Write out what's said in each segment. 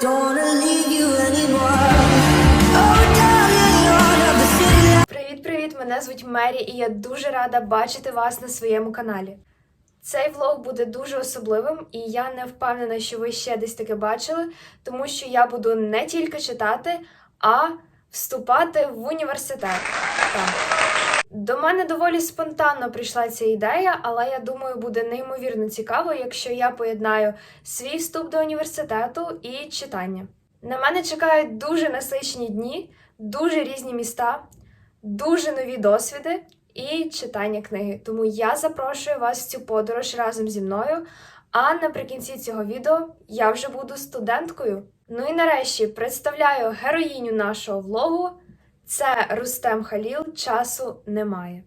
Anymore. Oh! Мене звуть Мері, і я дуже рада бачити вас на своєму каналі. Цей влог буде дуже особливим, і я не впевнена, що ви ще десь таке бачили, тому що я буду не тільки читати, а вступати в університет. Так. До мене доволі спонтанно прийшла ця ідея, але я думаю, буде неймовірно цікаво, якщо я поєднаю свій вступ до університету і читання. На мене чекають дуже насичені дні, дуже різні міста, дуже нові досвіди і читання книги. Тому я запрошую вас в цю подорож разом зі мною. А наприкінці цього відео я вже буду студенткою. Ну і нарешті представляю героїню нашого влогу. Це Рустем Халіл. Часу немає.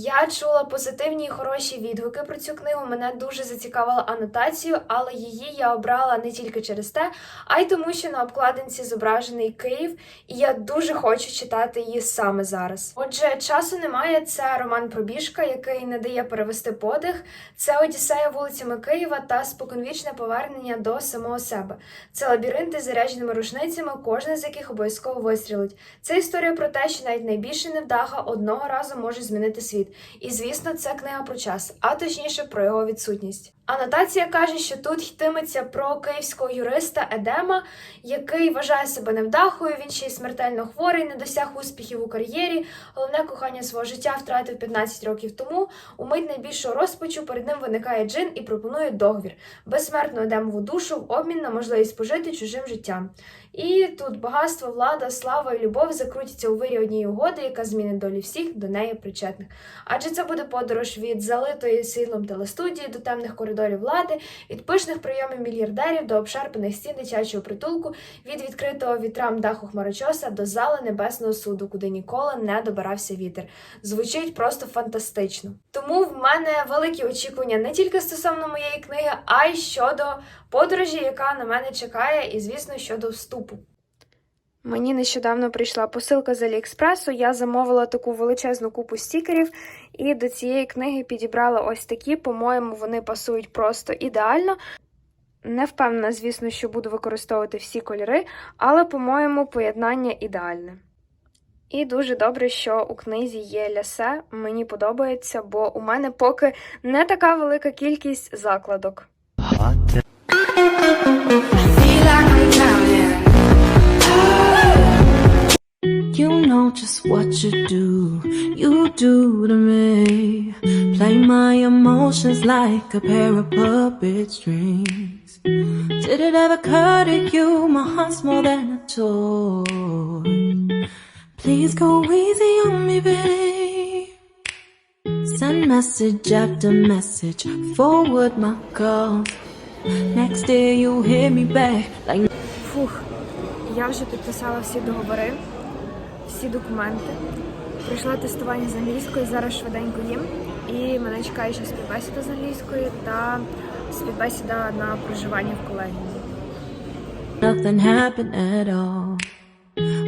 Я чула позитивні і хороші відгуки про цю книгу. Мене дуже зацікавила анотацію, але її я обрала не тільки через те, а й тому, що на обкладинці зображений Київ, і я дуже хочу читати її саме зараз. Отже, часу немає. Це роман Пробіжка, який не дає перевести подих. Це Одіссея вулицями Києва та споконвічне повернення до самого себе. Це лабіринти з зарядженими рушницями, кожна з яких обов'язково вистрілить. Це історія про те, що навіть найбільший невдаха одного разу може змінити світ. І звісно, це книга про час, а точніше про його відсутність. Анотація каже, що тут йтиметься про київського юриста Едема, який вважає себе невдахою. Він ще й смертельно хворий, не досяг успіхів у кар'єрі. Головне кохання свого життя втратив 15 років тому. У мить найбільшого розпачу перед ним виникає джин і пропонує договір безсмертну Едемову душу в обмін на можливість пожити чужим життям. І тут багатство, влада, слава і любов закрутяться у вирі однієї угоди, яка змінить долі всіх до неї причетних. Адже це буде подорож від залитої світлом телестудії до темних коридорів влади, від пишних прийомів мільярдерів до обшарпаних стін дитячого притулку, від відкритого вітрам даху хмарочоса до зали небесного суду, куди ніколи не добирався вітер. Звучить просто фантастично. Тому в мене великі очікування не тільки стосовно моєї книги, а й щодо подорожі, яка на мене чекає, і звісно, щодо вступу. Мені нещодавно прийшла посилка з Аліекспресу. Я замовила таку величезну купу стікерів, і до цієї книги підібрала ось такі. По-моєму, вони пасують просто ідеально. Не впевнена, звісно, що буду використовувати всі кольори, але, по-моєму, поєднання ідеальне. І дуже добре, що у книзі є лясе. Мені подобається, бо у мене поки не така велика кількість закладок. know just what you do, you do to me. Play my emotions like a pair of puppet strings. Did it ever occur to you my heart's more than a toy? Please go easy on me, babe. Send message after message, forward my calls. Next day you hit me back like Фух, я вже підписала всі договори, Всі документи. Пройшла тестування з англійської, зараз швиденько їм. І мене чекає ще співбесіда з англійської та співбесіда на проживання в колегіумі. nothing happened at all.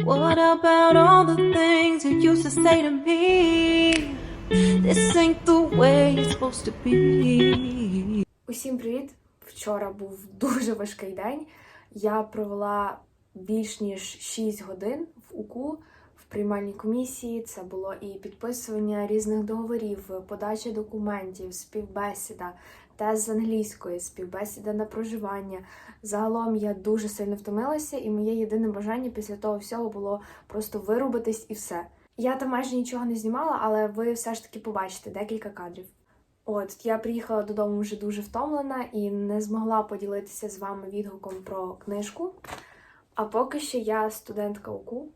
What about all the things you used to say to me? This ain't the way it's supposed to be. Усім привіт! Вчора був дуже важкий день. Я провела більш ніж 6 годин в УКУ приймальній комісії. Це було і підписування різних договорів, подача документів, співбесіда, тест з англійської, співбесіда на проживання. Загалом я дуже сильно втомилася, і моє єдине бажання після того всього було просто вирубитись і все. Я там майже нічого не знімала, але ви все ж таки побачите декілька кадрів. От я приїхала додому вже дуже втомлена і не змогла поділитися з вами відгуком про книжку. А поки що я студентка УКУ.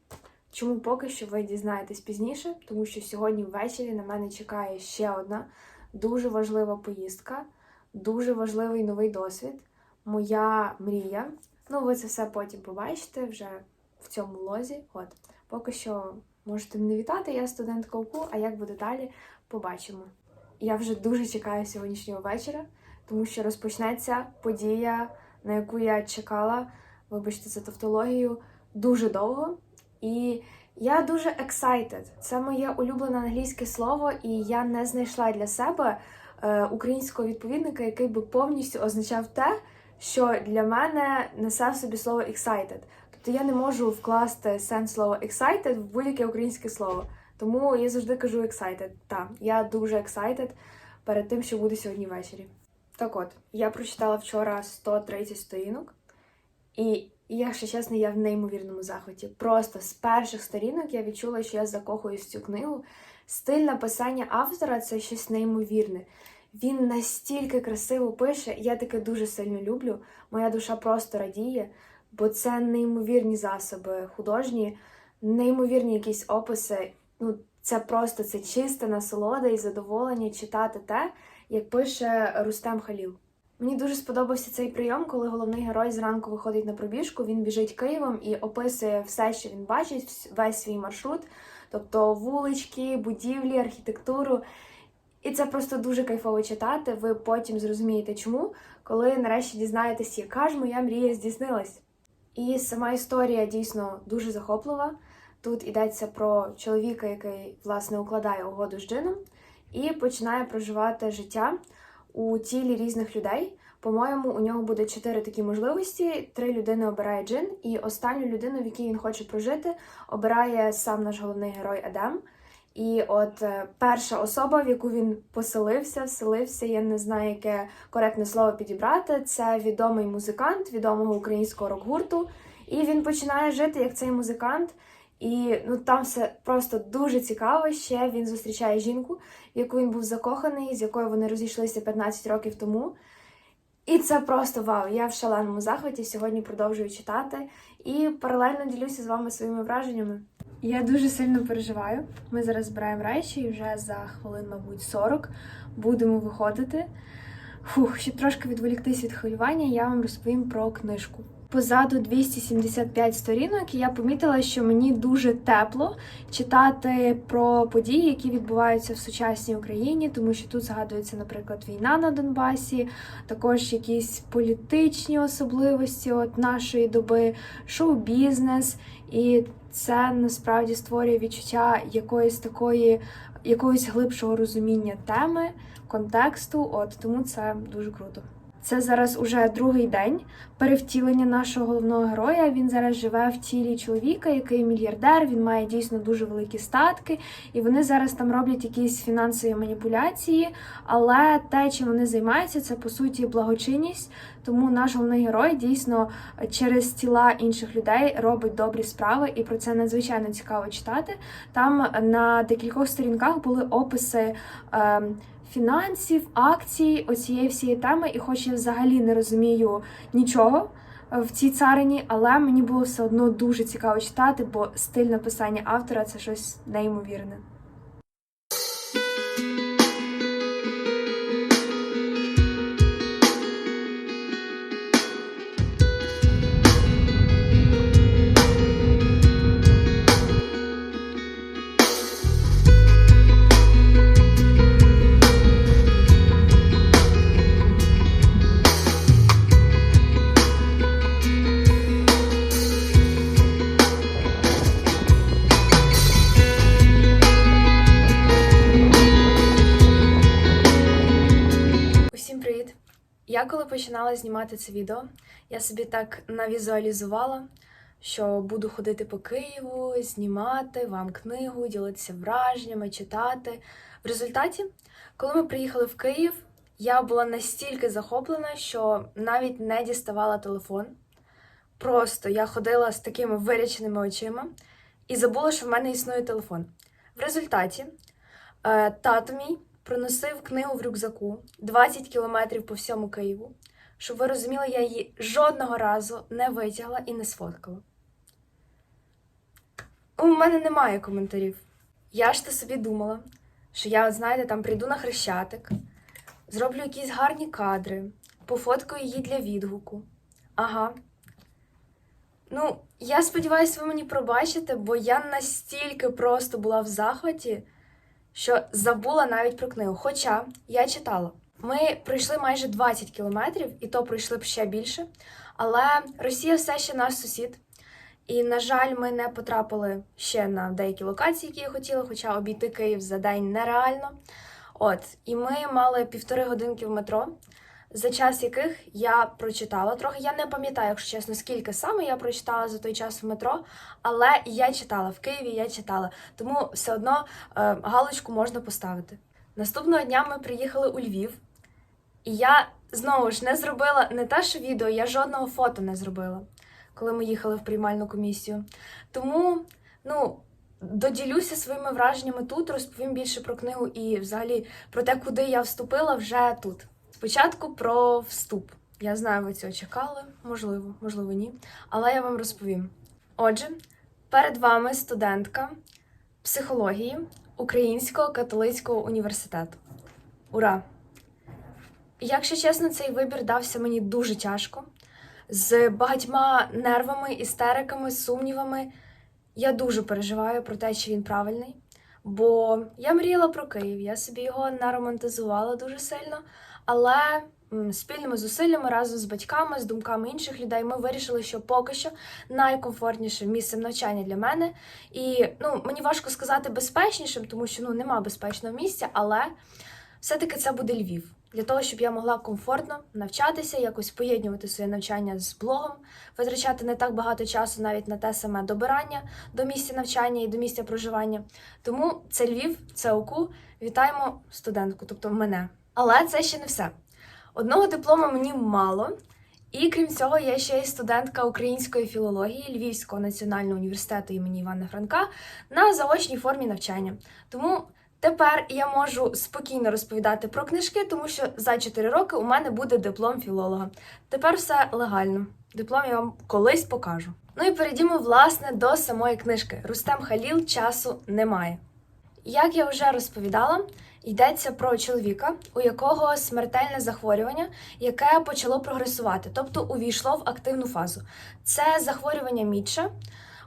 Чому поки що ви дізнаєтесь пізніше? Тому що сьогодні ввечері на мене чекає ще одна дуже важлива поїздка, дуже важливий новий досвід, моя мрія. Ну, ви це все потім побачите вже в цьому лозі. От, поки що можете мене вітати, я студентка УКУ, а як буде далі, побачимо. Я вже дуже чекаю сьогоднішнього вечора, тому що розпочнеться подія, на яку я чекала, вибачте за тавтологію, дуже довго. І я дуже excited. Це моє улюблене англійське слово, і я не знайшла для себе е, українського відповідника, який би повністю означав те, що для мене несе в собі слово excited. Тобто я не можу вкласти сенс слова excited в будь-яке українське слово. Тому я завжди кажу excited. Так, я дуже excited перед тим, що буде сьогодні ввечері. Так от, я прочитала вчора 130 сторінок, і якщо чесно, я в неймовірному захваті. Просто з перших сторінок я відчула, що я закохуюсь в цю книгу. Стиль написання автора це щось неймовірне. Він настільки красиво пише, я таке дуже сильно люблю. Моя душа просто радіє, бо це неймовірні засоби художні, неймовірні якісь описи. Ну, це просто це чиста насолода і задоволення читати те, як пише Рустем Халіл. Мені дуже сподобався цей прийом, коли головний герой зранку виходить на пробіжку, він біжить Києвом і описує все, що він бачить, весь свій маршрут, тобто вулички, будівлі, архітектуру. І це просто дуже кайфово читати. Ви потім зрозумієте, чому, коли нарешті дізнаєтесь, яка ж моя мрія здійснилась. І сама історія дійсно дуже захоплива. Тут йдеться про чоловіка, який власне укладає угоду з джином і починає проживати життя у тілі різних людей. По-моєму, у нього буде чотири такі можливості. Три людини обирає джин, і останню людину, в якій він хоче прожити, обирає сам наш головний герой Едем. І от е, перша особа, в яку він поселився, вселився, я не знаю, яке коректне слово підібрати. Це відомий музикант відомого українського рок-гурту. І він починає жити як цей музикант. І ну там все просто дуже цікаво. Ще він зустрічає жінку, яку він був закоханий, з якою вони розійшлися 15 років тому. І це просто вау! Я в шаленому захваті сьогодні продовжую читати і паралельно ділюся з вами своїми враженнями. Я дуже сильно переживаю. Ми зараз збираємо речі і вже за хвилин, мабуть, 40 будемо виходити. Фух, щоб трошки відволіктись від хвилювання, я вам розповім про книжку. Позаду 275 сторінок, і я помітила, що мені дуже тепло читати про події, які відбуваються в сучасній Україні, тому що тут згадується, наприклад, війна на Донбасі, також якісь політичні особливості от нашої доби, шоу-бізнес, і це насправді створює відчуття якоїсь такої, якогось глибшого розуміння теми, контексту. От тому це дуже круто. Це зараз уже другий день перевтілення нашого головного героя. Він зараз живе в тілі чоловіка, який мільярдер. Він має дійсно дуже великі статки, і вони зараз там роблять якісь фінансові маніпуляції. Але те, чим вони займаються, це по суті благочинність. Тому наш головний герой дійсно через тіла інших людей робить добрі справи, і про це надзвичайно цікаво читати. Там на декількох сторінках були описи. ем, фінансів, акцій, оцієї всієї теми, і хоч я взагалі не розумію нічого е, в цій царині, але мені було все одно дуже цікаво читати, бо стиль написання автора це щось неймовірне. Починала знімати це відео, я собі так навізуалізувала, що буду ходити по Києву, знімати вам книгу, ділитися враженнями, читати. В результаті, коли ми приїхали в Київ, я була настільки захоплена, що навіть не діставала телефон. Просто я ходила з такими виряченими очима і забула, що в мене існує телефон. В результаті е, тато мій проносив книгу в рюкзаку 20 кілометрів по всьому Києву. Щоб ви розуміли, я її жодного разу не витягла і не сфоткала. У мене немає коментарів. Я ж то собі думала, що я, от, знаєте, там прийду на хрещатик, зроблю якісь гарні кадри, пофоткаю її для відгуку. Ага. Ну, я сподіваюся, ви мені пробачите, бо я настільки просто була в захваті, що забула навіть про книгу. Хоча я читала. Ми пройшли майже 20 кілометрів, і то пройшли б ще більше. Але Росія все ще наш сусід. І, на жаль, ми не потрапили ще на деякі локації, які я хотіла, хоча обійти Київ за день нереально. От, і ми мали півтори годинки в метро, за час яких я прочитала трохи. Я не пам'ятаю, якщо чесно, скільки саме я прочитала за той час в метро, але я читала в Києві, я читала. Тому все одно е, галочку можна поставити. Наступного дня ми приїхали у Львів, і я знову ж не зробила не те, що відео, я жодного фото не зробила, коли ми їхали в приймальну комісію. Тому, ну. Доділюся своїми враженнями тут, розповім більше про книгу і взагалі про те, куди я вступила вже тут. Спочатку про вступ. Я знаю, ви цього чекали, можливо, можливо, ні. Але я вам розповім. Отже, перед вами студентка психології Українського католицького університету. Ура! Якщо чесно, цей вибір дався мені дуже тяжко, з багатьма нервами, істериками, сумнівами. Я дуже переживаю про те, чи він правильний. Бо я мріяла про Київ, я собі його наромантизувала дуже сильно. Але спільними зусиллями разом з батьками, з думками інших людей, ми вирішили, що поки що найкомфортнішим місцем навчання для мене. І ну, мені важко сказати безпечнішим, тому що ну, нема безпечного місця, але все-таки це буде Львів. Для того, щоб я могла комфортно навчатися, якось поєднувати своє навчання з блогом, витрачати не так багато часу навіть на те саме добирання до місця навчання і до місця проживання. Тому це Львів, це ОКУ. Вітаємо студентку, тобто мене. Але це ще не все. Одного диплома мені мало. І крім цього, я ще й студентка української філології Львівського національного університету імені Івана Франка на заочній формі навчання. Тому тепер я можу спокійно розповідати про книжки, тому що за 4 роки у мене буде диплом філолога. Тепер все легально. Диплом я вам колись покажу. Ну і перейдімо власне до самої книжки. Рустем Халіл часу немає. Як я вже розповідала, йдеться про чоловіка, у якого смертельне захворювання, яке почало прогресувати, тобто увійшло в активну фазу. Це захворювання Мітча,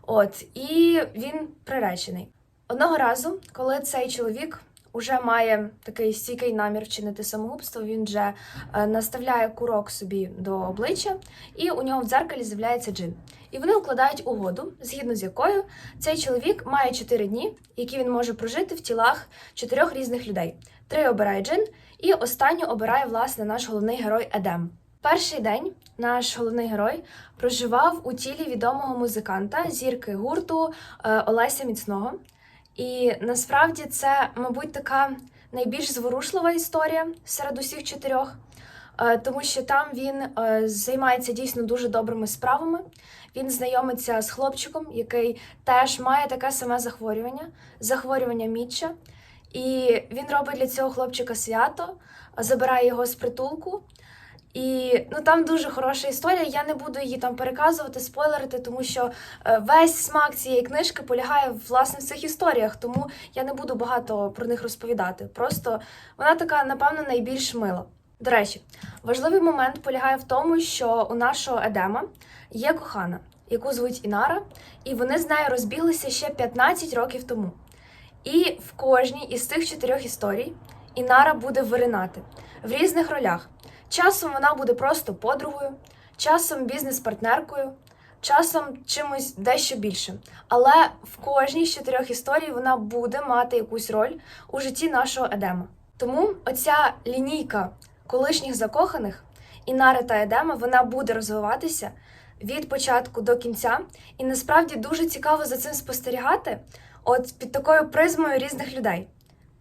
от і він приречений. Одного разу, коли цей чоловік уже має такий стійкий намір вчинити самогубство, він вже е, наставляє курок собі до обличчя, і у нього в дзеркалі з'являється джин. І вони укладають угоду, згідно з якою цей чоловік має 4 дні, які він може прожити в тілах чотирьох різних людей. Три обирає джин, і останню обирає власне наш головний герой Едем. Перший день наш головний герой проживав у тілі відомого музиканта, зірки гурту е, Олеся Міцного. І насправді це, мабуть, така найбільш зворушлива історія серед усіх чотирьох, е, тому що там він е, займається дійсно дуже добрими справами. Він знайомиться з хлопчиком, який теж має таке саме захворювання, захворювання Мітча. І він робить для цього хлопчика свято, забирає його з притулку. І ну там дуже хороша історія. Я не буду її там переказувати, спойлерити, тому що е, весь смак цієї книжки полягає власне в цих історіях, тому я не буду багато про них розповідати. Просто вона така, напевно, найбільш мила. До речі, важливий момент полягає в тому, що у нашого Едема є кохана, яку звуть Інара, і вони з нею розбіглися ще 15 років тому. І в кожній із цих чотирьох історій Інара буде виринати в різних ролях. Часом вона буде просто подругою, часом бізнес-партнеркою, часом чимось дещо більшим. Але в кожній з чотирьох історій вона буде мати якусь роль у житті нашого Едема. Тому оця лінійка колишніх закоханих Інари та Едема вона буде розвиватися від початку до кінця, і насправді дуже цікаво за цим спостерігати, от під такою призмою різних людей.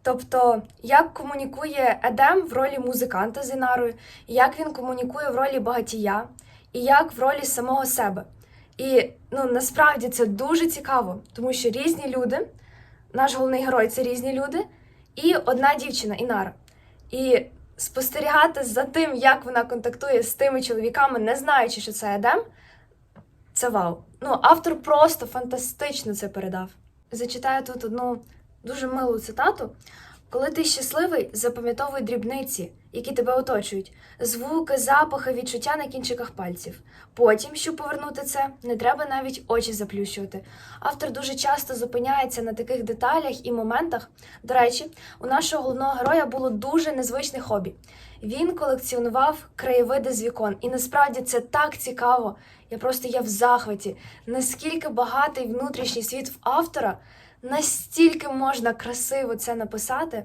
Тобто, як комунікує Едем в ролі музиканта з Інарою, як він комунікує в ролі багатія, і як в ролі самого себе. І ну насправді це дуже цікаво, тому що різні люди, наш головний герой це різні люди, і одна дівчина Інара. І спостерігати за тим, як вона контактує з тими чоловіками, не знаючи, що це Едем, це вау. Ну, автор просто фантастично це передав. Зачитаю тут одну дуже милу цитату. Коли ти щасливий, запам'ятовуй дрібниці, які тебе оточують, звуки, запахи, відчуття на кінчиках пальців. Потім, щоб повернути це, не треба навіть очі заплющувати. Автор дуже часто зупиняється на таких деталях і моментах. До речі, у нашого головного героя було дуже незвичне хобі. Він колекціонував краєвиди з вікон, і насправді це так цікаво. Я просто я в захваті. Наскільки багатий внутрішній світ в автора, настільки можна красиво це написати.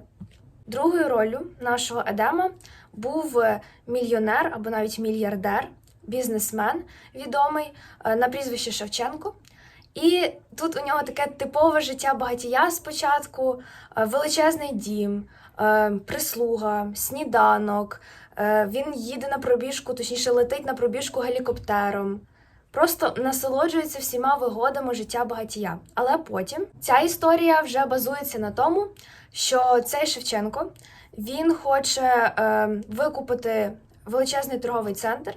Другою роллю нашого Едема був е, мільйонер або навіть мільярдер, бізнесмен відомий е, на прізвище Шевченко. І тут у нього таке типове життя багатія спочатку, е, величезний дім, прислуга, сніданок. Він їде на пробіжку, точніше летить на пробіжку гелікоптером. Просто насолоджується всіма вигодами життя багатія. Але потім ця історія вже базується на тому, що цей Шевченко він хоче е, викупити величезний торговий центр.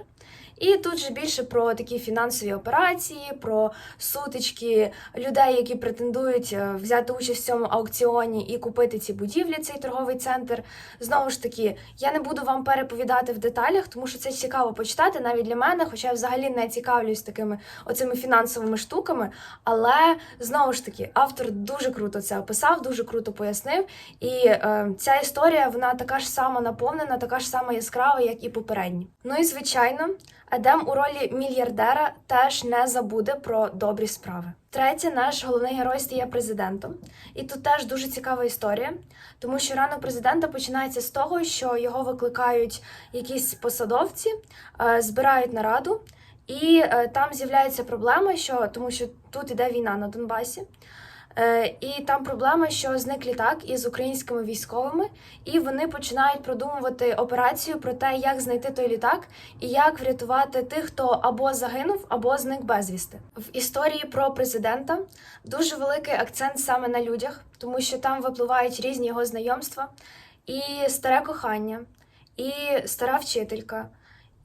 І тут же більше про такі фінансові операції, про сутички людей, які претендують е, взяти участь в цьому аукціоні і купити ці будівлі, цей торговий центр. Знову ж таки, я не буду вам переповідати в деталях, тому що це цікаво почитати навіть для мене, хоча я взагалі не цікавлюсь такими оцими фінансовими штуками. Але знову ж таки, автор дуже круто це описав, дуже круто пояснив. І е, ця історія вона така ж сама наповнена, така ж сама яскрава, як і попередні. Ну і звичайно, Едем у ролі мільярдера теж не забуде про добрі справи. Третє, наш головний герой стає президентом. І тут теж дуже цікава історія, тому що ранок президента починається з того, що його викликають якісь посадовці, е, збирають нараду, і е, там з'являється проблема, що тому що тут іде війна на Донбасі. Е, І там проблема, що зник літак із українськими військовими, і вони починають продумувати операцію про те, як знайти той літак і як врятувати тих, хто або загинув, або зник безвісти. В історії про президента дуже великий акцент саме на людях, тому що там випливають різні його знайомства, і старе кохання, і стара вчителька.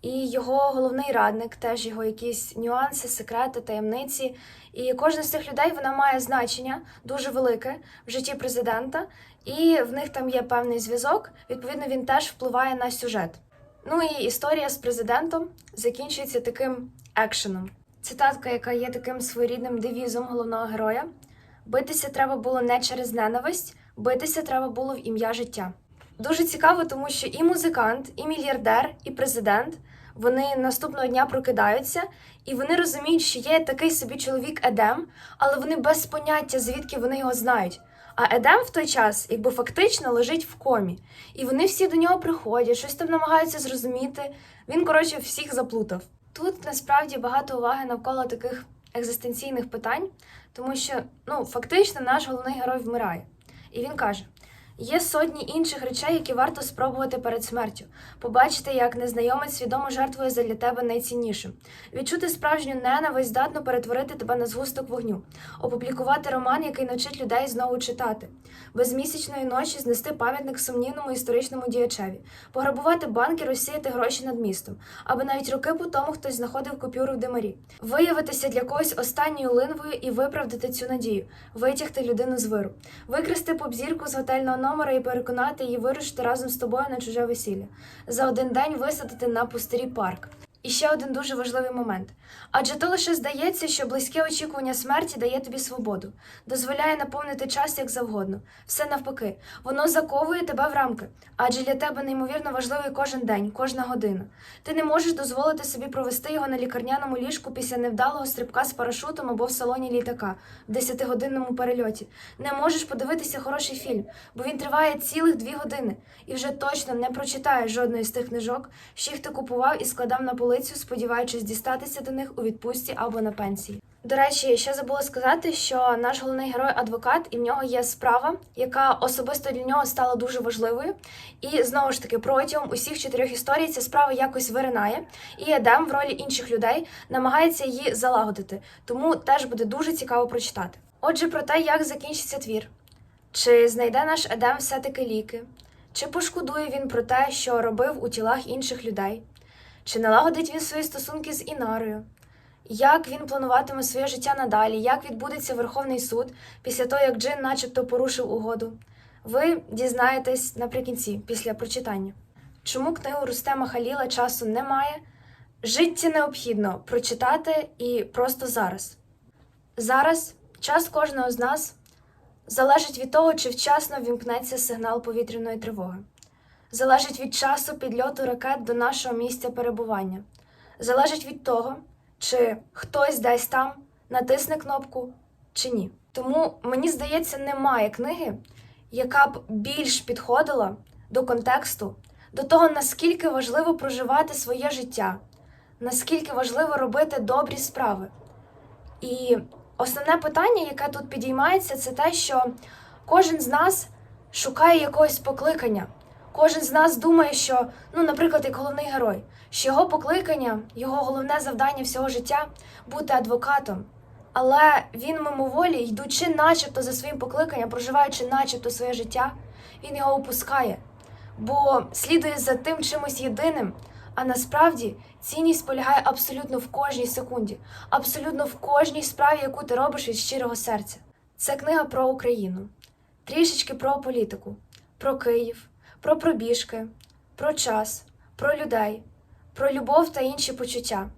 І його головний радник, теж його якісь нюанси, секрети, таємниці. І кожна з цих людей вона має значення дуже велике в житті президента, і в них там є певний зв'язок. Відповідно, він теж впливає на сюжет. Ну і історія з президентом закінчується таким екшеном. Цитатка, яка є таким своєрідним девізом головного героя: битися треба було не через ненависть, битися треба було в ім'я життя. Дуже цікаво, тому що і музикант, і мільярдер, і президент вони наступного дня прокидаються, і вони розуміють, що є такий собі чоловік Едем, але вони без поняття, звідки вони його знають. А Едем в той час, якби фактично, лежить в комі, і вони всі до нього приходять, щось там намагаються зрозуміти. Він, коротше, всіх заплутав. Тут насправді багато уваги навколо таких екзистенційних питань, тому що ну фактично наш головний герой вмирає. І він каже: є сотні інших речей, які варто спробувати перед смертю. Побачити, як незнайомець свідомо жертвує задля тебе найціннішим, відчути справжню ненависть здатно перетворити тебе на згусток вогню, опублікувати роман, який навчить людей знову читати, без місячної ночі знести пам'ятник сумнівному історичному діячеві, пограбувати банк і розсіяти гроші над містом, аби навіть роки по тому хтось знаходив купюру в димарі, виявитися для когось останньою линвою і виправдати цю надію, витягти людину з виру, викрасти попзірку з готельного номера і переконати її вирушити разом з тобою на чуже весілля, за один день висадити на пустирі парк. І ще один дуже важливий момент. Адже то лише здається, що близьке очікування смерті дає тобі свободу, дозволяє наповнити час як завгодно. Все навпаки, воно заковує тебе в рамки, адже для тебе неймовірно важливий кожен день, кожна година. Ти не можеш дозволити собі провести його на лікарняному ліжку після невдалого стрибка з парашутом або в салоні літака в 10-годинному перельоті. Не можеш подивитися хороший фільм, бо він триває цілих дві години, і вже точно не прочитаєш жодної з тих книжок, що їх ти купував і складав на полицю, сподіваючись дістатися до них у відпустці або на пенсії. До речі, ще забула сказати, що наш головний герой адвокат, і в нього є справа, яка особисто для нього стала дуже важливою. І знову ж таки, протягом усіх чотирьох історій ця справа якось виринає, і Едем в ролі інших людей намагається її залагодити. Тому теж буде дуже цікаво прочитати. Отже, про те, як закінчиться твір. Чи знайде наш Едем все-таки ліки? Чи пошкодує він про те, що робив у тілах інших людей? Чи налагодить він свої стосунки з Інарою? Як він плануватиме своє життя надалі? Як відбудеться Верховний суд після того, як Джин начебто порушив угоду? Ви дізнаєтесь наприкінці, після прочитання. Чому книгу Рустема Халіла часу немає? Життя необхідно прочитати і просто зараз. Зараз час кожного з нас залежить від того, чи вчасно вімкнеться сигнал повітряної тривоги. Залежить від часу підльоту ракет до нашого місця перебування. Залежить від того, чи хтось десь там натисне кнопку чи ні. Тому мені здається, немає книги, яка б більш підходила до контексту, до того, наскільки важливо проживати своє життя, наскільки важливо робити добрі справи. І основне питання, яке тут підіймається, це те, що кожен з нас шукає якогось покликання. Кожен з нас думає, що, ну, наприклад, як головний герой, що його покликання, його головне завдання всього життя бути адвокатом. Але він мимоволі, йдучи начебто за своїм покликанням, проживаючи начебто своє життя, він його опускає, бо слідує за тим чимось єдиним. А насправді цінність полягає абсолютно в кожній секунді, абсолютно в кожній справі, яку ти робиш від щирого серця. Це книга про Україну, трішечки про політику, про Київ, про пробіжки, про час, про людей, про любов та інші почуття,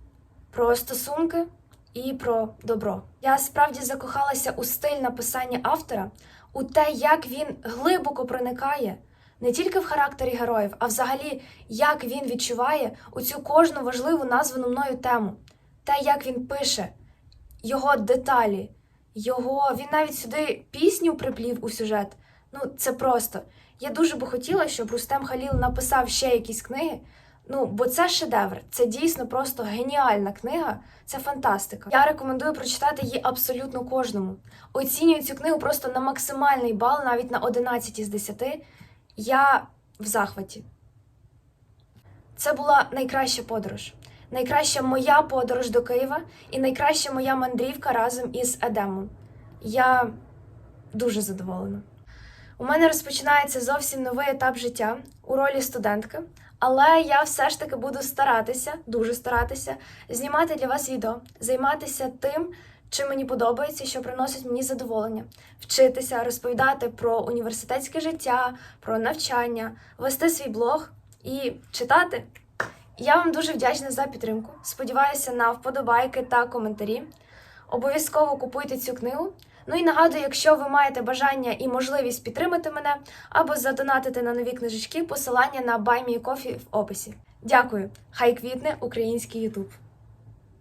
про стосунки і про добро. Я справді закохалася у стиль написання автора, у те, як він глибоко проникає не тільки в характері героїв, а взагалі, як він відчуває у цю кожну важливу названу мною тему, те, як він пише, його деталі, його він навіть сюди пісню приплів у сюжет. Ну, це просто. Я дуже би хотіла, щоб Рустем Халіл написав ще якісь книги. Ну, бо це шедевр, це дійсно просто геніальна книга, це фантастика. Я рекомендую прочитати її абсолютно кожному. Оцінюю цю книгу просто на максимальний бал, навіть на 11 із 10. Я в захваті. Це була найкраща подорож. Найкраща моя подорож до Києва і найкраща моя мандрівка разом із Едемом. Я дуже задоволена. У мене розпочинається зовсім новий етап життя у ролі студентки, але я все ж таки буду старатися, дуже старатися, знімати для вас відео, займатися тим, чим мені подобається, що приносить мені задоволення, вчитися, розповідати про університетське життя, про навчання, вести свій блог і читати. Я вам дуже вдячна за підтримку. Сподіваюся на вподобайки та коментарі. Обов'язково купуйте цю книгу. Ну і нагадую, якщо ви маєте бажання і можливість підтримати мене або задонатити на нові книжечки, посилання на Buy Me Coffee в описі. Дякую! Хай квітне український Ютуб!